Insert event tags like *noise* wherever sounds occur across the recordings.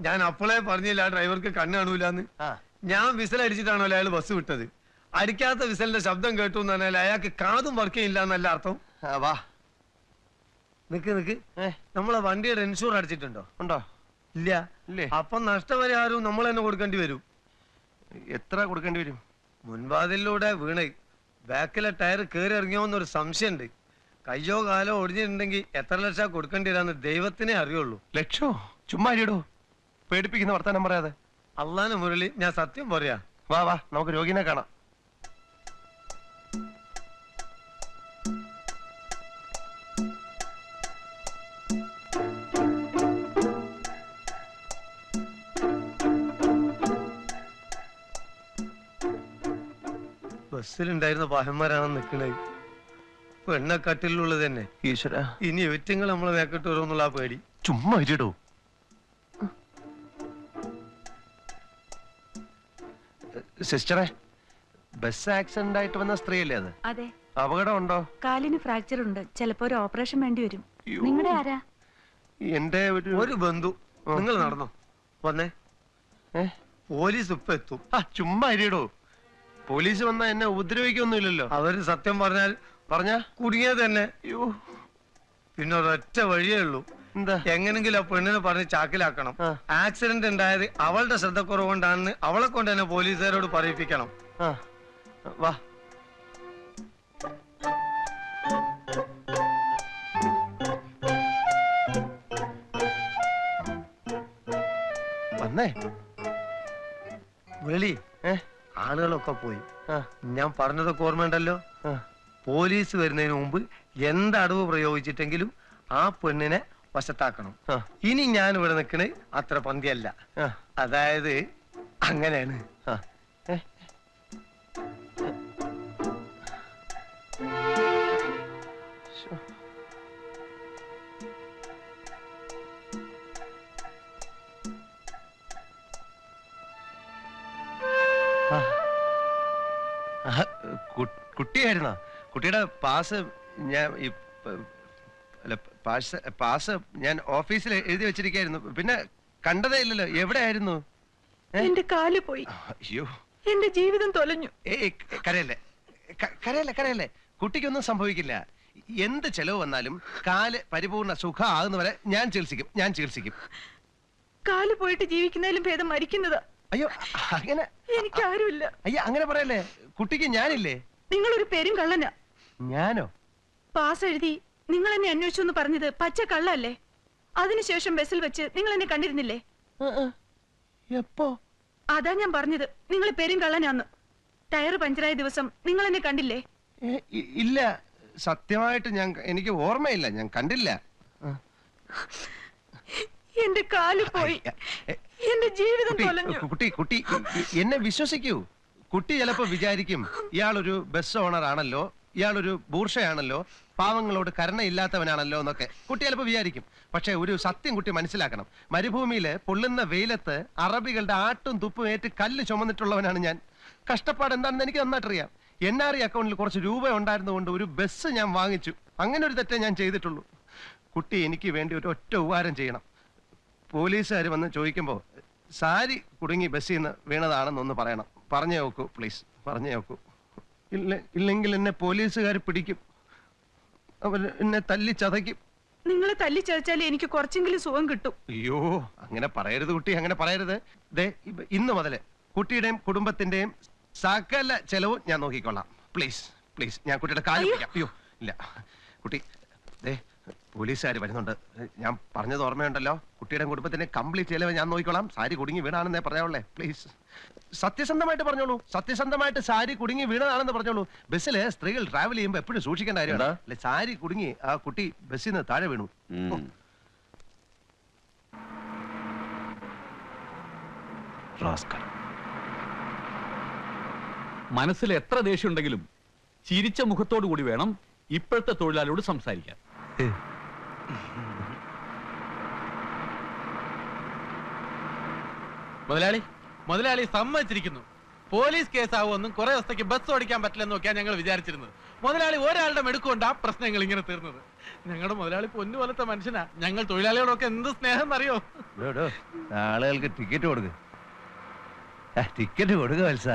ഞാൻ അപ്പോളേ പറഞ്ഞില്ല ആ ഡ്രൈവർക്ക് കണ്ണ് കാണൂലെന്ന്. ഞാൻ വിസൽ അടിച്ചിട്ടാണല്ലോ അയാൾ ബസ് വിട്ടത്. അടിക്കാത്ത വിസലിന്റെ ശബ്ദം കേട്ടു എന്ന് പറഞ്ഞാൽ അയാൾക്ക് കാതും വർക്ക് ചെയ്യില്ല എന്നല്ല അർത്ഥം വാ. നിക്ക് നിക്ക്. നമ്മളെ വണ്ടിയുടെ ഇൻഷൂർ അടിച്ചിട്ടുണ്ടോ? ഉണ്ടോ? ഇല്ല. ഇല്ലേ. അപ്പം നഷ്ടപരിഹാരവും നമ്മൾ തന്നെ കൊടുക്കേണ്ടി വരും. എത്ര കൊടുക്കേണ്ടി വരും? മുൻവാതിലൂടെ വീണ്. ബാക്കിലെ ടയർ കയറി ഇറങ്ങിയോന്നൊരു സംശയമുണ്ട് കയ്യോ കാലോ ഒടിഞ്ഞിട്ടുണ്ടെങ്കിൽ എത്ര ലക്ഷം കൊടുക്കേണ്ടി വരാന്ന് ദൈവത്തിനെ അറിയുള്ളൂ. ലക്ഷോ? ചുമ്മാ പേടിപ്പിക്കുന്ന വർത്താനം പറയാതെ. അള്ളാന് മുരളി ഞാൻ സത്യം പറയാ. വാ വാ നമുക്ക് രോഗിനെ കാണാം. ബസ്സിലുണ്ടായിരുന്ന പാഹന്മാരാണ് നിൽക്കണത്. പെണ്ണക്കട്ടിലുള്ളത് തന്നെ. ഈശ്വര. ഇനി ഒറ്റങ്ങൾ നമ്മളെ നേക്കിട്ട് വരുമെന്നുള്ള ആ പേടി. ചുമ്മാ ഇരിയടോ. സിസ്റ്ററെ ബസ് ആക്സിഡന്റ് ആയിട്ട് വന്ന സ്ത്രീയല്ലേ അത്? അതെ. അപകടം ഉണ്ടോ കാലിന് ഫ്രാക്ചർ ഉണ്ട്. ചിലപ്പോ ഒരു ഓപ്പറേഷൻ വേണ്ടി വരും. നിങ്ങളുടെ ആരാ? എന്റെ ഒരു ഒരു ബന്ധു. നിങ്ങൾ നടന്നോ. വന്നേ? പോലീസ് ഇപ്പൊ എത്തും. ആ ചുമ്മാ അരിയിടോ. പോലീസ് വന്നാ എന്നെ ഉപദ്രവിക്കൊന്നുമില്ലല്ലോ. അവർ സത്യം പറഞ്ഞാൽ പറഞ്ഞ? കുടുങ്ങിയത് തന്നെ. അയ്യോ. പിന്നെ ഒരൊറ്റ വഴിയേ ഉള്ളൂ. എന്താ? എങ്ങനെങ്കിലും ആ പെണ്ണിനെ പറഞ്ഞ് ചാക്കിലാക്കണം. ആക്സിഡന്റ് ഉണ്ടായത് അവളുടെ ശ്രദ്ധക്കുറവുകൊണ്ടാണെന്ന് അവളെ കൊണ്ട് തന്നെ പോലീസുകാരോട് പറയിപ്പിക്കണം. വാ. വന്നേ. വിളി. ഏ? ആളുകളൊക്കെ പോയി. ഞാൻ പറഞ്ഞതൊക്കെ ഓർമ്മയുണ്ടല്ലോ? ഉണ്ടല്ലോ പോലീസ് വരുന്നതിന് മുമ്പ് എന്ത് അടവ് പ്രയോഗിച്ചിട്ടെങ്കിലും ആ പെണ്ണിനെ വശത്താക്കണം. ഇനി ഞാൻ ഇവിടെ നിൽക്കണേ അത്ര പന്തിയല്ല. അതായത് അങ്ങനെയാണ്. കുട്ടിയായിരുന്നോ? കുട്ടിയുടെ പാസ് ഞാൻ പാസ് പാസ് ഞാൻ ഓഫീസിൽ എഴുതി വെച്ചിരിക്കായിരുന്നു. പിന്നെ കണ്ടതേ ഇല്ലല്ലോ. എവിടെയായിരുന്നു? ആയിരുന്നു എന്റെ കാൽ പോയി. അയ്യോ. എന്റെ ജീവിതം തൊലഞ്ഞു. ഏയ് കരയല്ലേ. കരയല്ലേ കരയല്ലേ. കുട്ടിക്കൊന്നും സംഭവിക്കില്ല. എന്ത് ചെലവ് വന്നാലും കാൽ പരിപൂർണ സുഖം ആകുന്നവരെ ഞാൻ ചികിത്സിക്കും ഞാൻ ചികിത്സിക്കും. കാൽ പോയിട്ട് ജീവിക്കുന്നതിലും ഭേദം മരിക്കുന്നത്. അയ്യോ അങ്ങനെ എനിക്ക് ആരുമില്ല. അയ്യോ അങ്ങനെ പറയല്ലേ. കുട്ടിക്ക് ഞാനില്ലേ? നിങ്ങളൊരു പേരും കള്ളനാ. ഞാനോ? പാസ് എഴുതി നിങ്ങൾ എന്നെ അന്വേഷിച്ചു എന്ന് പറഞ്ഞത് പച്ച കള്ളല്ലേ? അതിനുശേഷം ബസ്സിൽ വെച്ച് നിങ്ങൾ എന്നെ കണ്ടിരുന്നില്ലേ. എപ്പോ? അതാ ഞാൻ പറഞ്ഞത്. നിങ്ങൾ പേരും കള്ളനാന്ന്. ടയർ പഞ്ചറായ ദിവസം നിങ്ങൾ എന്നെ കണ്ടില്ലേ ഇല്ല. സത്യമായിട്ട് ഞാൻ എനിക്ക് ഓർമ്മയില്ല. ഞാൻ കണ്ടില്ല. എന്റെ കാൽ പോയി. എന്റെ ജീവിതം കുട്ടി കുട്ടി എന്നെ വിശ്വസിക്കൂ. കുട്ടി ചിലപ്പോ വിചാരിക്കും ഇയാളൊരു ബസ് ഓണർ ആണല്ലോ ഇയാളൊരു ബൂർഷയാണല്ലോ പാവങ്ങളോട് കരുണയില്ലാത്തവനാണല്ലോ എന്നൊക്കെ. കുട്ടി ചിലപ്പോൾ വിചാരിക്കും. പക്ഷെ ഒരു സത്യം കുട്ടി മനസ്സിലാക്കണം. മരുഭൂമിയിൽ പൊള്ളുന്ന വെയിലത്ത് അറബികളുടെ ആട്ടും തുപ്പും ഏറ്റ് കല്ല് ചുമന്നിട്ടുള്ളവനാണ് ഞാൻ. കഷ്ടപ്പാട് എന്താണെന്ന് എനിക്ക് നന്നായിട്ടറിയാം. എൻ ആർ ഐ അക്കൗണ്ടിൽ കുറച്ച് രൂപ ഉണ്ടായിരുന്നുകൊണ്ട് ഒരു ബസ് ഞാൻ വാങ്ങിച്ചു. അങ്ങനെ ഒരു തെറ്റേ ഞാൻ ചെയ്തിട്ടുള്ളൂ. കുട്ടി എനിക്ക് വേണ്ടി ഒരു ഒറ്റ ഉപകാരം ചെയ്യണം. പോലീസുകാർ വന്ന് ചോദിക്കുമ്പോൾ സാരി കുടുങ്ങി ബസ്സിൽ നിന്ന് വീണതാണെന്നൊന്ന് പറയണം. പറഞ്ഞു നോക്കൂ പ്ലീസ്. പറഞ്ഞു നോക്കൂ ഇല്ലെങ്കിൽ എന്നെ പോലീസുകാർ പിടിക്കും. അവർ എന്നെ തല്ലി ചതയ്ക്കും. നിങ്ങളെ ചതച്ചാൽ എനിക്ക് കുറച്ചെങ്കിലും സുഖം കിട്ടും. അയ്യോ അങ്ങനെ പറയരുത് കുട്ടി അങ്ങനെ പറയരുത്. ദേ ഇന്ന് മുതൽ കുട്ടിയുടെയും കുടുംബത്തിന്റെയും സകല ചെലവും ഞാൻ നോക്കിക്കൊള്ളാം. പ്ലീസ് പ്ലീസ് ഞാൻ കുട്ടിയുടെ കാര്യം അയ്യോ. അയ്യോ ഇല്ല. കുട്ടി ദേ പോലീസുകാർ വരുന്നുണ്ട്. ഞാൻ പറഞ്ഞത് ഓർമ്മയുണ്ടല്ലോ? കുട്ടിയുടെ കുടുംബത്തിന്റെ കംപ്ലീറ്റ് ചെലവ് ഞാൻ നോക്കിക്കോളാം സാരി കുടുങ്ങി വീണാണെന്നേ പറയാവുള്ളേ. പ്ലീസ് സത്യസന്ധമായിട്ട് പറഞ്ഞോളൂ. സത്യസന്ധമായിട്ട് സാരി കുടുങ്ങി വീണതാണെന്ന് പറഞ്ഞോളൂ. ബസ്സിൽ സ്ത്രീകൾ ട്രാവൽ ചെയ്യുമ്പോൾ എപ്പോഴും സൂക്ഷിക്കേണ്ട കാര്യമാണ്? അല്ലെ സാരി കുടുങ്ങി ആ കുട്ടി ബസ്സിൽ നിന്ന് താഴെ വീണു. മനസ്സിൽ എത്ര ദേഷ്യമുണ്ടെങ്കിലും ചിരിച്ച മുഖത്തോടു കൂടി വേണം ഇപ്പോഴത്തെ തൊഴിലാളിയോട് സംസാരിക്കാൻ. മുതലാളി മുതലാളി സമ്മതിച്ചിരിക്കുന്നു. പോലീസ് കേസാവുമെന്നും കുറെ ദിവസത്തേക്ക് ബസ് ഓടിക്കാൻ പറ്റില്ലെന്നും ഒക്കെയാണ് ഞങ്ങൾ വിചാരിച്ചിരുന്നത്. മുതലാളി ഒരാളുടെ മെടുക്കൊണ്ട് ആ പ്രശ്നങ്ങൾ ഇങ്ങനെ തീർന്നത്. ഞങ്ങളുടെ മുതലാളി പൊന്നു പോലത്തെ മനുഷ്യനാ. ഞങ്ങൾ തൊഴിലാളികളൊക്കെ എന്ത് സ്നേഹം അറിയോ ആളുകൾക്ക് ടിക്കറ്റ് കൊടുക്ക്. ടിക്കറ്റ് കൊടുക്ക വത്സ.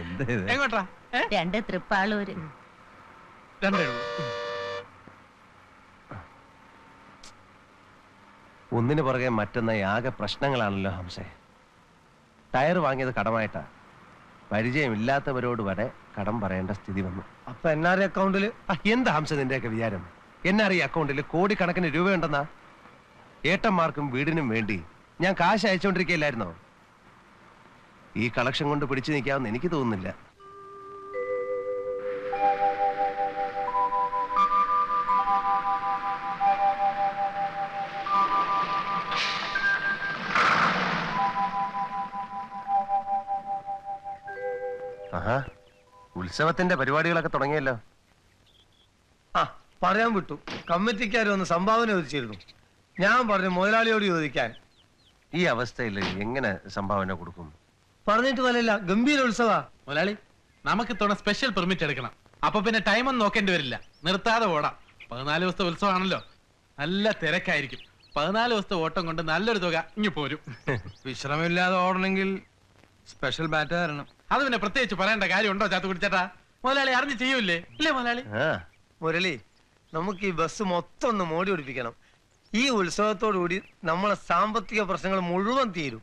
എന്ത് എങ്ങോട്ടാ? രണ്ട് തൃപ്പാളൂര്. രണ്ടേ ഒന്നിനു പുറകെ മറ്റൊന്നായി ആകെ പ്രശ്നങ്ങളാണല്ലോ ഹംസേ. ടയർ വാങ്ങിയത് കടമായിട്ടാ. പരിചയമില്ലാത്തവരോട് വരെ കടം പറയേണ്ട സ്ഥിതി വന്നു. അപ്പൊ എൻ ആർ ഐ അക്കൗണ്ടിൽ എന്താ ഹംസ നിന്റെയൊക്കെ വിചാരം? എൻ ആർ ഐ അക്കൗണ്ടിൽ കോടിക്കണക്കിന് രൂപയുണ്ടെന്നാ? ഏട്ടന്മാർക്കും വീടിനും വേണ്ടി ഞാൻ കാശ് അയച്ചുകൊണ്ടിരിക്കുകയില്ലായിരുന്നോ ഈ കളക്ഷൻ കൊണ്ട് പിടിച്ചു നിൽക്കാമെന്ന് എനിക്ക് തോന്നുന്നില്ല. ഉത്സവത്തിന്റെ പരിപാടികളൊക്കെ തുടങ്ങിയല്ലോ. ആ പറയാൻ വിട്ടു. കമ്മിറ്റിക്കാർ വന്ന് സംഭാവന ചോദിച്ചിരുന്നു. ഞാൻ പറഞ്ഞു മുതലാളിയോട് ചോദിക്കാൻ. ഈ അവസ്ഥയിൽ എങ്ങനെ സംഭാവന കൊടുക്കും? പറഞ്ഞിട്ട് പോലല്ല ഗംഭീര ഉത്സവാ. മുതലാളി നമുക്ക് ഇത്തവണ സ്പെഷ്യൽ പെർമിറ്റ് എടുക്കണം. അപ്പൊ പിന്നെ ടൈം ഒന്നും നോക്കേണ്ടി വരില്ല. നിർത്താതെ ഓടാം. പതിനാല് ദിവസത്തെ ഉത്സവമാണല്ലോ. നല്ല തിരക്കായിരിക്കും. പതിനാല് ദിവസത്തെ ഓട്ടം കൊണ്ട് നല്ലൊരു തുക ഇങ്ങ് പോരും. *laughs* വിശ്രമമില്ലാതെ ഓടണമെങ്കിൽ സ്പെഷ്യൽ ബാറ്റ് തരണം അത് പിന്നെ പ്രത്യേകിച്ച് പറയേണ്ട കാര്യമുണ്ടോ ചാത്തു കുടിച്ചേട്ടാ മുതലാളി അറിഞ്ഞ് ചെയ്യൂലേ ഇല്ലേ മുതലാളി? ആ. മുരളി നമുക്ക് ഈ ബസ് മൊത്തം ഒന്ന് മോടി പിടിപ്പിക്കണം. ഈ ഉത്സവത്തോടുകൂടി നമ്മളെ സാമ്പത്തിക പ്രശ്നങ്ങൾ മുഴുവൻ തീരും.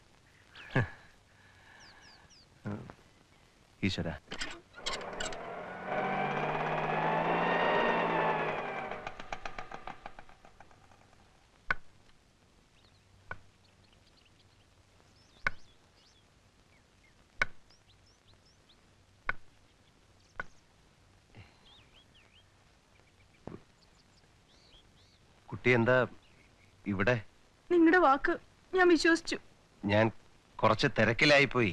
ഈശ്വര. കുട്ടി എന്താ ഇവിടെ? നിങ്ങളുടെ വാക്ക് ഞാൻ വിശ്വസിച്ചു. ഞാൻ കുറച്ച് തിരക്കിലായി പോയി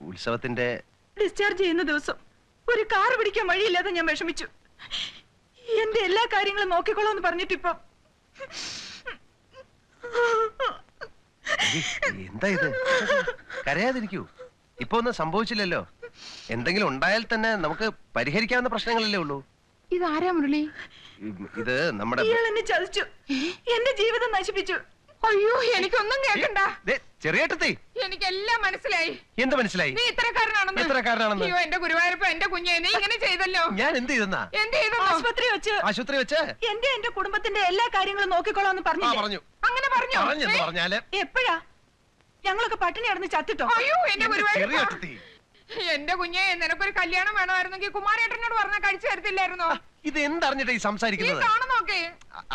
ഉത്സവത്തിന്റെ ഡിസ്ചാർജ് ചെയ്യുന്ന ദിവസം ഒരു കാർ പിടിക്കാൻ വഴിയില്ലാതെ ഞാൻ വിഷമിച്ചു. എന്റെ എല്ലാ കാര്യങ്ങളും നോക്കിക്കോളാന്ന് പറഞ്ഞിട്ടിപ്പം എടി, എന്താ ഇത്? കരയാതിരിക്കൂ. ഇപ്പൊ ഒന്നും സംഭവിച്ചില്ലല്ലോ. എന്തെങ്കിലും ഉണ്ടായാൽ തന്നെ നമുക്ക് പരിഹരിക്കാവുന്ന പ്രശ്നങ്ങളല്ലേ ഉള്ളൂ. ഇതാരാ മുരളി? ഇത് നമ്മുടെ എന്നെ ചതിച്ചു. എന്റെ ജീവിതം നശിപ്പിച്ചു. അയ്യോ എനിക്കൊന്നും കേൾക്കണ്ട ദേ, ചെറിയേട്ടത്തി എനിക്കെല്ലാം മനസ്സിലായി. എന്ത് മനസ്സിലായി? നീ ഇത്തരക്കാരനാണെന്ന് ഇത്തരക്കാരനാണെന്ന്? അയ്യോ എന്റെ ഗുരുവായൂരപ്പ എന്റെ കുഞ്ഞെ നീ ഇങ്ങനെ ചെയ്തല്ലോ. ഞാൻ എന്ത് ചെയ്തെന്നാ? എന്ത് ചെയ്തെന്നോ? ആശുപത്രി വെച്ച് ആശുപത്രി വെച്ച്? എന്റെ എന്റെ കുടുംബത്തിന്റെ എല്ലാ കാര്യങ്ങളും നോക്കിക്കോളാന്ന് പറഞ്ഞു പറഞ്ഞു. അങ്ങനെ പറഞ്ഞു? പറഞ്ഞാൽ? എപ്പോഴാ? ഞങ്ങളൊക്കെ പട്ടിണി അടന്ന് ചത്തിട്ടോ? അയ്യോ എന്റെ ഗുരുവായൂരപ്പ. എന്റെ കുഞ്ഞെ നിനക്കൊരു കല്യാണം വേണമായിരുന്നെങ്കിൽ കുമാരേട്ടനോട് പറഞ്ഞാൽ കഴിച്ചു തരത്തില്ലായിരുന്നോ? ഇത് എന്തറിഞ്ഞിട്ടാ ഈ സംസാരിക്കുന്നത്?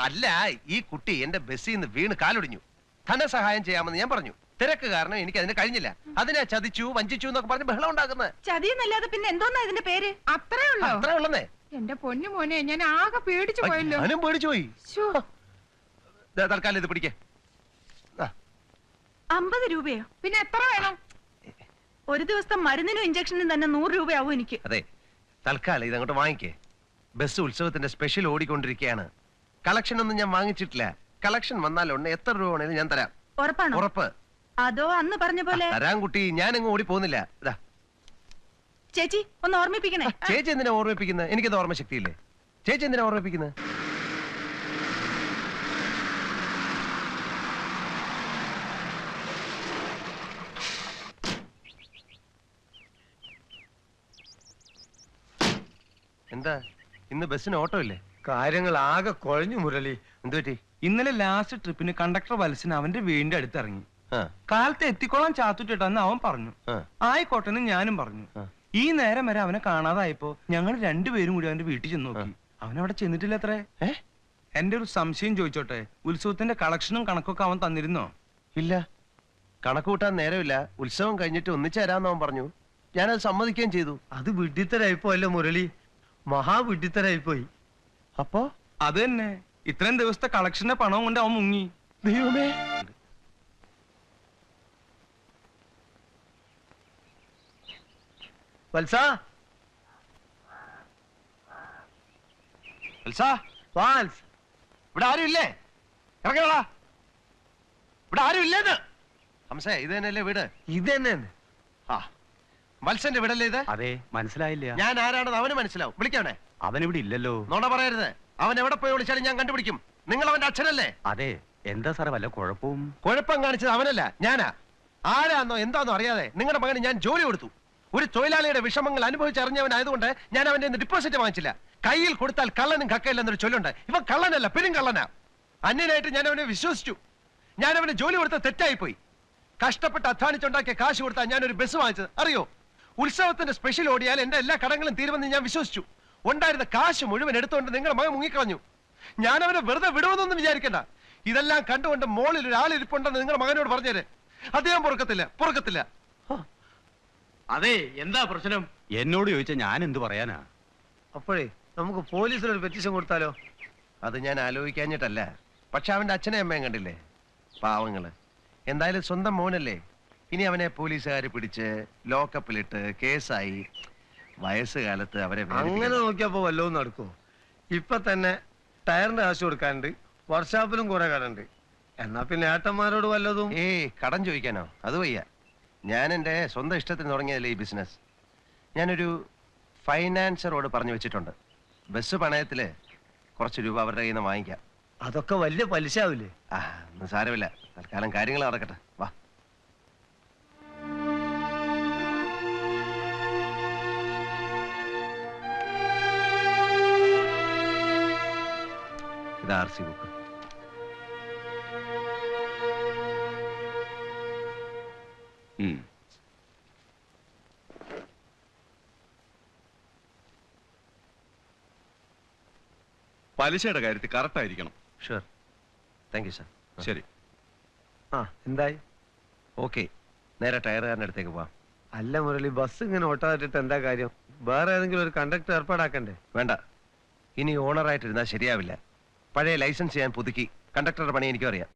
അല്ല ഈ കുട്ടി എന്റെ ബസ്സിൽ നിന്ന് വീണ് കാലൊടിഞ്ഞു. ധനസഹായം ചെയ്യാമെന്ന് ഞാൻ പറഞ്ഞു. തിരക്ക് കാരണം എനിക്ക് അതിന് കഴിഞ്ഞില്ല. അതിനെ ചതിച്ചു വഞ്ചിച്ചു എന്നൊക്കെ പറഞ്ഞ് ബഹളം ഉണ്ടാക്കുന്നത്. ചതിയെന്നല്ലാതെ പിന്നെ എന്തോന്നാ ഇതിന്റെ പേര്? അത്രേ ഉള്ളോ? അത്രേ ഉള്ളന്നേ. എന്റെ പൊന്നു മോനെ ഞാൻ ആകെ പേടിച്ചു പോയല്ലോ. ഞാനും പേടിച്ചു പോയി. തൽക്കാലം ഇത് പിടിക്കേ. അമ്പത് രൂപയോ? പിന്നെ എത്ര വേണം? ഒരു ദിവസം മരുന്നിനും ഇഞ്ചക്ഷനും തന്നെ നൂറ് രൂപയാവും എനിക്ക്. അതെ. തൽക്കാലം ഇതങ്ങോട്ട് വാങ്ങിക്കേ. ബസ് ഉത്സവത്തിന്റെ സ്പെഷ്യൽ ഓടിക്കൊണ്ടിരിക്കുകയാണ് കളക്ഷൻ ഒന്നും ഞാൻ വാങ്ങിച്ചിട്ടില്ല. കളക്ഷൻ വന്നാൽ ഉടനെ എത്ര രൂപ വേണേലും ഞാൻ തരാം. ഉറപ്പാണോ? ഉറപ്പ്. അതോ അന്ന് പറഞ്ഞ പോലെ തരാൻ കുട്ടി. ഞാൻ അങ്ങ് ഓടി പോകുന്നില്ല ഇതാ. ചേച്ചി ഒന്ന് ഓർമ്മിപ്പിക്കണേ. ചേച്ചി എന്തിനാ ഓർമ്മിപ്പിക്കുന്നത് എനിക്കത് ഓർമ്മ ശക്തിയില്ലേ ചേച്ചി എന്തിനാ ഓർമ്മിപ്പിക്കുന്നത് എന്താ? ഇന്ന് ബസ്സിന് ഓട്ടോ ഇല്ലേ? കാര്യങ്ങൾ ആകെ കുഴഞ്ഞു മുരളി. എന്തുപറ്റി ഇന്നലെ ലാസ്റ്റ് ട്രിപ്പിന് കണ്ടക്ടർ വലസിന് അവന്റെ വീടിന്റെ അടുത്തിറങ്ങി. കാലത്ത് എത്തിക്കോളാൻ ചാത്തുറ്റിട്ടെന്ന് അവൻ പറഞ്ഞു. ആയിക്കോട്ടെന്ന് ഞാനും പറഞ്ഞു. ഈ നേരം വരെ അവനെ കാണാതായപ്പോ ഞങ്ങൾ രണ്ടുപേരും കൂടി അവന്റെ വീട്ടിൽ ചെന്ന് നോക്കി. അവനവിടെ ചെന്നിട്ടില്ല അത്രേ എന്റെ ഒരു സംശയം ചോദിച്ചോട്ടെ? ഉത്സവത്തിന്റെ കളക്ഷനും കണക്കൊക്കെ അവൻ തന്നിരുന്നോ? ഇല്ല. കണക്ക് കൂട്ടാൻ നേരമില്ല. ഉത്സവം കഴിഞ്ഞിട്ട് ഒന്നിച്ചു തരാമെന്ന് അവൻ പറഞ്ഞു. ഞാനത് സമ്മതിക്കുകയും ചെയ്തു. അത് വിഡിത്തരായിപ്പോ അല്ലേ മുരളി. മഹാ വിഡ്ഢിത്തരായിപ്പോയി. അപ്പോ? അത് തന്നെ ഇത്രയും ദിവസത്തെ കളക്ഷന്റെ പണവും കൊണ്ട് അവൻ മുങ്ങി. ദൈവമേ. വത്സ. വത്സ. വാൽസ് ഇവിടെ ആരും ഇല്ലേ ഇറങ്ങടാ ഇവിടെ ആരും ഇല്ലേന്ന് ഹംസേ ഇത് തന്നെയല്ലേ വീട്? ഇത് തന്നെ ആ. വത്സന്റെ വിടല്ലേ ഇത്? അതെ മനസ്സിലായില്ല. ഞാൻ ആരാണെന്ന് അവന് മനസ്സിലാവും. വിളിക്കവനെ. ഇവിടെ ഇല്ലല്ലോ. നോണ പറയരുത്. അവൻ എവിടെ പോയി വിളിച്ചാലും ഞാൻ കണ്ടുപിടിക്കും. നിങ്ങൾ അവന്റെ അച്ഛനല്ലേ? അതെ എന്താ സാറേ വല്ല കുഴപ്പവും? കുഴപ്പം കാണിച്ചത് അവനല്ല ഞാനാ. ആരാന്നോ എന്താന്നോ അറിയാതെ നിങ്ങളുടെ മകന് ഞാൻ ജോലി കൊടുത്തു. ഒരു തൊഴിലാളിയുടെ വിഷമങ്ങൾ അനുഭവിച്ചറിഞ്ഞവനായതുകൊണ്ട് ഞാൻ അവന്റെ ഡിപ്പോസിറ്റ് വാങ്ങിച്ചില്ല. കയ്യിൽ കൊടുത്താൽ കള്ളനും കക്കയില്ലെന്നൊരു ചൊല്ലുണ്ട്. ഇവൻ കള്ളനല്ല പെരും കള്ളനാ. അന്യനായിട്ട് ഞാൻ അവനെ വിശ്വസിച്ചു. ഞാൻ അവന് ജോലി കൊടുത്ത തെറ്റായി പോയി കഷ്ടപ്പെട്ട് അധ്വാനിച്ചുണ്ടാക്കിയ കാശ് കൊടുത്താൽ ഞാൻ ഒരു ബസ് വാങ്ങിച്ചത്. അറിയോ? ഉത്സവത്തിന്റെ സ്പെഷ്യൽ ഓടിയാൽ എന്റെ എല്ലാ കടങ്ങളും തീരുമെന്ന് ഞാൻ വിശ്വസിച്ചു. ഉണ്ടായിരുന്ന കാശ് മുഴുവൻ എടുത്തുകൊണ്ട് നിങ്ങളുടെ മകൻ മുങ്ങിക്കളഞ്ഞു. ഞാൻ അവനെ വെറുതെ വിടുമെന്നൊന്നും വിചാരിക്കണ്ട. ഇതെല്ലാം കണ്ടുകൊണ്ട് മോളിൽ ഒരാളിരിപ്പുണ്ടെന്ന് നിങ്ങളുടെ മകനോട് പറഞ്ഞേരെ. അദ്ദേഹം പൊറുക്കത്തില്ല പൊറുക്കത്തില്ല. അതെ എന്താ പ്രശ്നം? എന്നോട് ചോദിച്ചാൽ ഞാൻ എന്ത് പറയാനാ? അപ്പോഴേ നമുക്ക് പോലീസിൽ ഒരു പെറ്റീഷൻ കൊടുത്താലോ? അത് ഞാൻ ആലോചിക്കാഞ്ഞിട്ടല്ല. പക്ഷെ അവന്റെ അച്ഛനെ അമ്മയും കണ്ടില്ലേ? പാവങ്ങൾ. എന്തായാലും സ്വന്തം മോനല്ലേ? ഇനി അവനെ പോലീസുകാർ പിടിച്ച് ലോക്കപ്പിലിട്ട് കേസായി വയസ്സുകാലത്ത് അവരെ അങ്ങനെ നോക്കിയപ്പോ വല്ലതും നടക്കുമോ ഇപ്പൊ തന്നെ ടയറിന്റെ കാശ് കൊടുക്കാനുണ്ട്. വർക്ക്ഷോപ്പിലും കുറെ കടണ്ട്. എന്നാ പിന്നെ ഏട്ടന്മാരോട് വല്ലതും? ഏയ് കടം ചോദിക്കാനോ? അത് വയ്യ. ഞാൻ എന്റെ സ്വന്തം ഇഷ്ടത്തിന് തുടങ്ങിയതല്ലേ ഈ ബിസിനസ്. ഞാനൊരു ഫൈനാൻസറോട് പറഞ്ഞു വെച്ചിട്ടുണ്ട്. ബസ് പണയത്തിൽ കുറച്ച് രൂപ അവരുടെ കയ്യിൽ നിന്ന് വാങ്ങിക്കാം. അതൊക്കെ വലിയ പലിശ ആവില്ലേ ആ ഒന്നും സാരമില്ല. തൽക്കാലം കാര്യങ്ങൾ നടക്കട്ടെ. വാ. ഇത് ആർ സി ബുക്ക് പലിശയുടെ കാര്യത്തിൽ കറക്റ്റ് ആയിരിക്കണം. ഷുവർ താങ്ക് യു സാർ ശരി. ആ എന്തായി? ഓക്കെ. നേരെ ടയറുകാരന്റെ അടുത്തേക്ക് പോവാം. അല്ല മുരളി ബസ് ഇങ്ങനെ ഓട്ടാതിട്ട് എന്താ കാര്യം? വേറെ ഏതെങ്കിലും ഒരു കണ്ടക്ടർ ഏർപ്പാടാക്കണ്ടേ? വേണ്ട. ഇനി ഓണറായിട്ടിരുന്നാൽ ശരിയാവില്ല. പഴയ ലൈസൻസ് ഞാൻ പുതുക്കി. കണ്ടക്ടറുടെ പണി എനിക്കും അറിയാം.